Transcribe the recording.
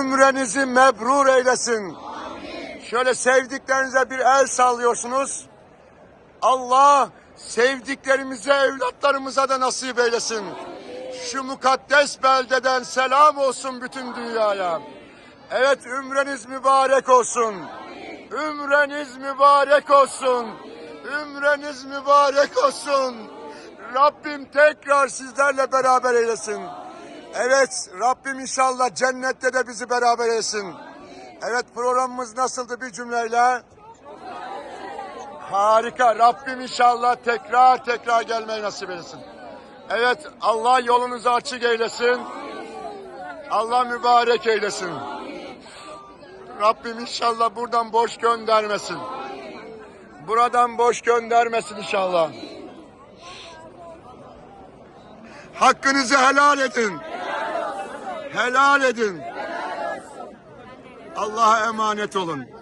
Ümrenizi mebrur eylesin. Şöyle sevdiklerinize bir el sallıyorsunuz. Allah sevdiklerimize, evlatlarımıza da nasip eylesin. Şu mukaddes beldeden selam olsun bütün dünyaya. Evet ümreniz mübarek olsun. Ümreniz mübarek olsun. Ümreniz mübarek olsun. Rabbim tekrar sizlerle beraber eylesin. Evet Rabbim inşallah cennette de bizi beraber eylesin. Evet programımız nasıldı bir cümleyle? Harika. Rabbim inşallah tekrar tekrar gelmeyi nasip eylesin. Evet Allah yolunuzu açık eylesin. Allah mübarek eylesin. Rabbim inşallah buradan boş göndermesin. Buradan boş göndermesin inşallah. Hakkınızı helal edin. Helal edin. Allah'a emanet olun.